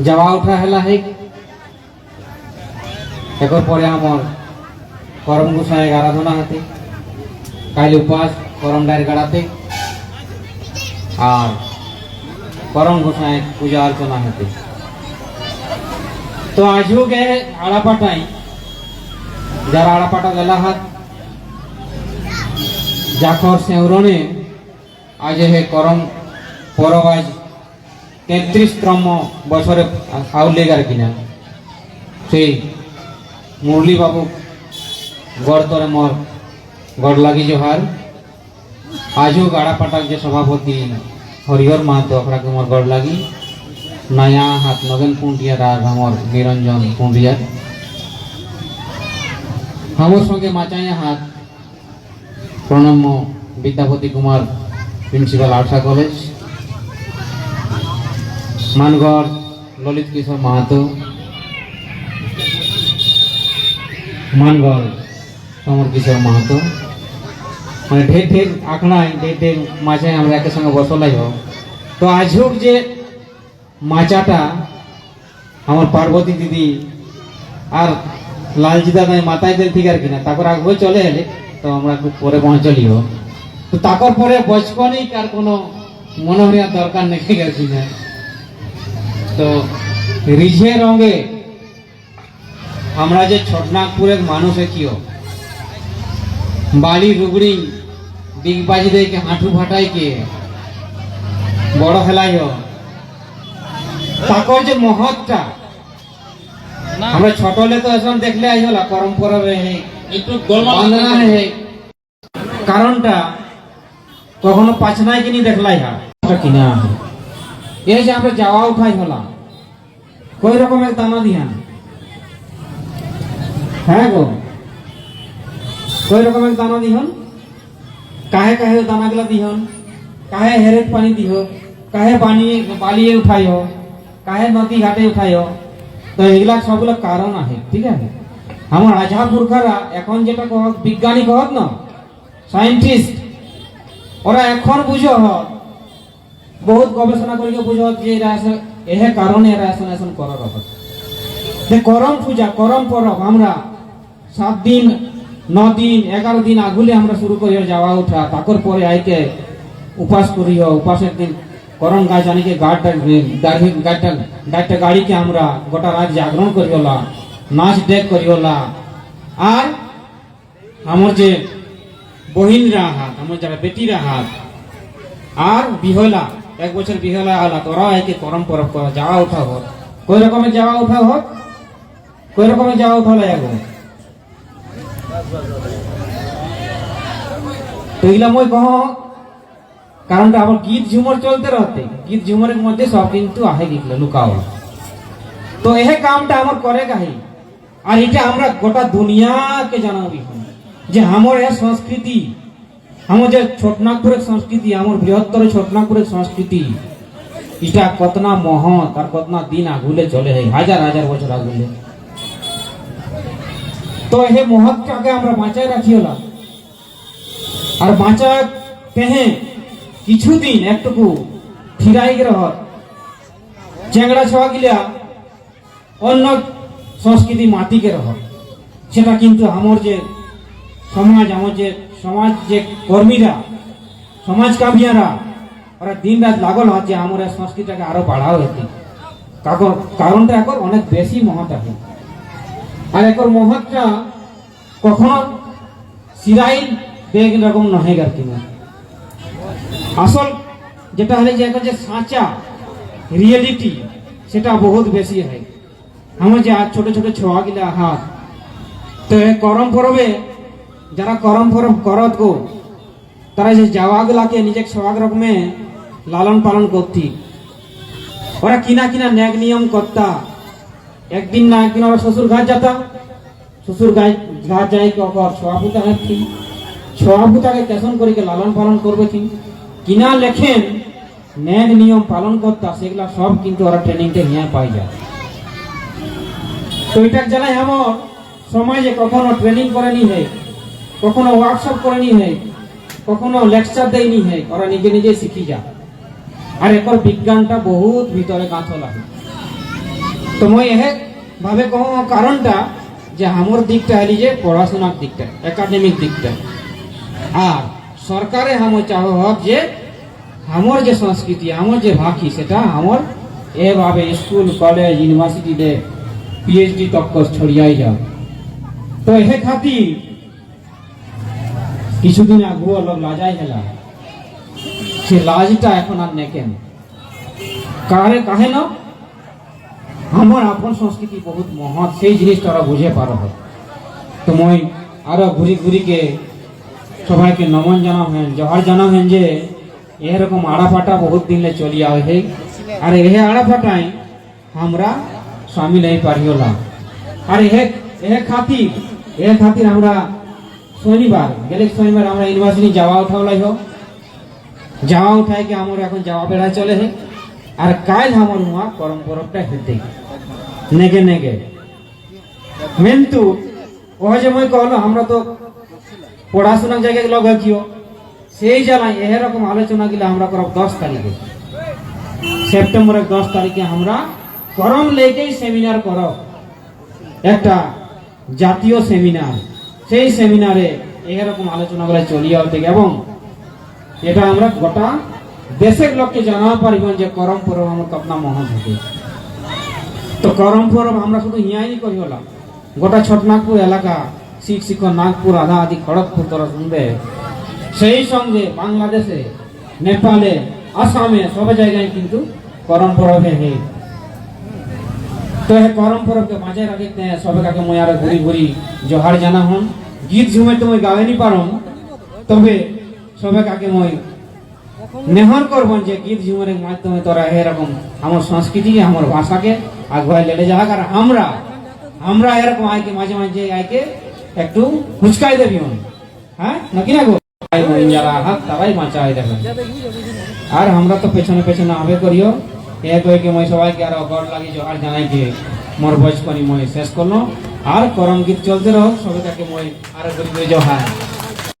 যাওয়া উঠা হেলা হেই একর পরে আমার করম গোসাই আরাধনা হাতে। কাইলে উপাস করম ডায়ের গাড়াতে। আর করম গোসাই পূজা অর্চনা হাতে। তো আজও গে আড়াপাটাই যারা আড়াপাটা গেলা হাত জাখর সেউরনে আজ হে করম পরব আজ তেত্রিশতম বছরে হাউলেগার কিনা। সেই মুরলী বাবু গড় তরে মোর, গড় লাগি জোহার। আজও গাড়া পাটাক যে সভাপতি হরিহর মাহাতো ওখরাকে মোর গড় লাগি। নয়া হাত নগেন পুন্ডিয়ার আর আমার নিরঞ্জন পুন্ডিয়ার আমার সঙ্গে মাচাইয়া হাত প্রণম্য বিদ্যাপতি কুমার প্রিন্সিপাল আরসা কলেজ। মানগড়, ললিত কিশোর মাহাতো। মানগড়, সমর কিশোর মাহাতো। মানে ঢের ঢের আখড়ায়, ঢের ঢের মাচায় আমরা একের সঙ্গে বসলাই হোক। তো আজ হোক যে মাচাটা আমার পার্বতী দিদি আর লালজি দাদা মাথায় দিল ঠিক আর কিনা তারপর আগে চলে এলে তো আমরা একটু পরে পৌঁছলি হোক। তো তারপর পরে বচপনই আর কোনো মনে হওয়ার দরকার নেই ঠিক আর কিনা তো রিঝে রঙে আমরা যে ছটনাগপুরের মানুষ কিও বালি রুগড়ি দিগবাজি দেকে হাঁটু ফাটাইকে বড় হেলাই তাকর যে মহৎটা আমরা ছোট হলে তো এখন দেখলে আই হলা করম পরবে হে একটু বন্দনা হে। কারণটা কখনো পাছনায় কিনি দেখলাই হা। কিনা। এই যে আমরা যাওয়া উঠাই হলাম। কই রকমের দানা দিহান হ্যাঁ গো। কই রকমের দানা দিহন? কাহে কাহে দানাগুলা দিহন? কাহে হেরেট পানি দিহ? কাহে পানি বালিয়ে উঠাই হো কাহে নদী ঘাটে উঠাই হো তো এগুলা সবগুলো কারণ আছে ঠিক আছে? আমার আজহা পুরখারা এখন যেটা কহ বিজ্ঞানী কহত না? সায়েন্টিস্ট ওরা এখন বুঝো হ বহুত গবেষণা করিকে বুঝো যে এরা এহে কারণে এরা এখন এখন করার কথা যে করম পূজা, করম পরব, আমরা সাত দিন, ন দিন, এগারো দিন আগুলে আমরা শুরু করি যাওয়া উঠা, তাকর পরে আইকে উপাস করি উপাসের দিন করম গাছ আনিকে গাড়টা গাড়টা গাড়টা গাড়িকে আমরা গোটা রাত জাগরণ করিওলা নাচ ডেক করিওলা আর আমার যে বহিনরা হাত, আমার যারা বেটিরা হাত, আর বিহলা এক বছর বিহলা হলা তোরা একে করম পরব করা যাওয়া উঠা হোক। কই রকমের যাওয়া উঠা হোক কই রকমের যাওয়া উঠা লাগবো তো এগুলা মই কহ, কারণটা আমার গীত ঝুমর চলতে রহতে, গীত ঝুমরের মধ্যে সব কিন্তু আহে গিয়ে লুকাও তো এহে কামটা আমার করে কাহি আর এটা আমরা গোটা দুনিয়াকে জানাবি যে আমার এ সংস্কৃতি আমার যে ছোটনাগপুরের সংস্কৃতি, আমার বৃহত্তর ছোটনাগপুরের সংস্কৃতি এটা কতনা মহৎ আর কতনা দিন আগুলে চলে হয় হাজার হাজার বছর আগুলে। তো হে মহৎটাকে আমরা বাঁচায় রাখি হলাম আর বাঁচা পেহে কিছুদিন একটুকু ফিরাই রহ চেংড়া ছোয়া গিলা অন্য সংস্কৃতি মাতিকে রহ। সেটা কিন্তু আমার যে সমাজ, আমার যে সমাজ যে কর্মীরা, সমাজ কামিয়ারা ওরা দিন রাত লাগল যে আমার সংস্কৃতিটাকে আরও বাড়াও হতে কারণটা এখন অনেক বেশি মহৎ আছে। আর একর মহৎটা কখনো সিরাই বেগ রকম নহে গার কিনা। আসল যেটা হলে যে এখন যে সাঁচা রিয়েলিটি সেটা বহুত বেশি হয়। আমার যে আজ ছোট ছোট ছোয়া গিলা হাত তো করম পরবে যারা করম ফরম করত গো, তারা যে যাওয়াগুলাকে নিজে সোয়াগ রকমে লালন পালন করতি। ওরা কিনা কিনা ন্যাক নিয়ম করতা। একদিন না একদিন ওরা শ্বশুর ঘাট যেতা। শ্বশুর গায়ে ঘাট যাই কখন ছোয়া পুতা হাঁটছি ছোয়া পুতাকে কেসন করে কে লালন পালন করবে কি কিনা লেখেন, ন্যাক নিয়ম পালন করতা, সেগুলা সব কিন্তু ওরা ট্রেনিংটা নিয়ে পাই যায়। তো এটা জানাই আমার সমাজে কখনো ট্রেনিং করেনি হয় কখনো ওয়ার্কশপ করেনি হয় কখনো লেকচার দেয়নি হয় ওরা নিজে নিজে শিখি যা। আর একর বিজ্ঞানটা বহুত ভিতরে গাঁথ লাগে। তো মই এহে ভাবে কহ কারণটা যে আমার দিকটা হলি যে পড়াশোনার দিকটা একাডেমিক দিকটা। আর সরকারে আমার চাহ হক যে আমার যে সংস্কৃতি আমার যে ভাষী, সেটা আমার এভাবে স্কুল কলেজ ইউনিভার্সিটিতে পিএইচডি তক ছড়িয়াই যাও। তো এহে খাতির কিছুদিন আগু অলপ লাজাই হেলা সে লাজটা এখন আর নেকেন। কারে কাহে না? আমার আপন সংস্কৃতি বহুত মহৎ, সেই জিনিসটা ওরা বুঝে পারো তো মই আরও ঘুরি ঘুরিকে সবাইকে নমন জানাও হেন জহার জানাও হেন যে এরকম আড়াফাটা বহুত দিনলে চলিয়া হে আর এহে আড়াফাটাই আমরা সামিল হয়ে পারিওলা আর এহে এহে খাতির এহে খাতির আমরা শনিবার, গেলে শনিবার আমরা ইউনিভার্সিটি যাওয়া উঠাও লাইব যাওয়া উঠাই কি আমার এখন যাওয়া বেড়া চলে হে। আর কাল আমার হুয়া করম পরবটা হেতে নেগে নেগে। কিন্তু ও যে মই কহলো, আমরা তো পড়াশোনার জায়গায় লগ কিও। সেই জ্বালায় এরকম আলোচনা গিলা আমরা করব দশ তারিখে। সেপ্টেম্বরের দশ তারিখে আমরা করম লেকেই সেমিনার করব। একটা জাতীয় সেমিনার সেই সেমিনারে এরকম আলোচনাগুলো চলিয়া থেকে এবং এটা আমরা গোটা দেশের লোককে জানাতে পারিব যে করম পরব আমার কতনা মহৎ হবে তো করম পরব আমরা শুধু হিয়াই করি হলাম। গোটা ছোটনাগপুর এলাকা, শিখ শিখ নাগপুর, আধা আদি খড়গপুর তোরা শুনবে সেই সঙ্গে বাংলাদেশে, নেপালে, আসামে সব জায়গায় কিন্তু করম পরব হে। তো হে করম পরবকে বাঁচাই রাখিতে সবে কাকে মই আর ঘুরি ঘুরি জহার জানা হন। গীত ঝুমে তো মই গাওয়ানি পারম তবে সবে কাকে মই নেহর করবন যে গীত ঝুমরের মাধ্যমে তোরা এরকম আমার সংস্কৃতি আমার ভাষাকে আগুয়াই লেলে যাক আর আমরা আমরা এরকম আইকে, মাঝে মাঝে আইকে একটু হুচকাই দেবি হ্যাঁ? নাকি না গো? আর আমরা তো পেছনে পেছনে আবে করিও। এ কইকে মই সবাইকে আর গড় লাগি জোহার জানাই যে মোর বয়স করি মই শেষ করল। আর করম গীত চলতে রহ তাকে মই আর বলি জোহার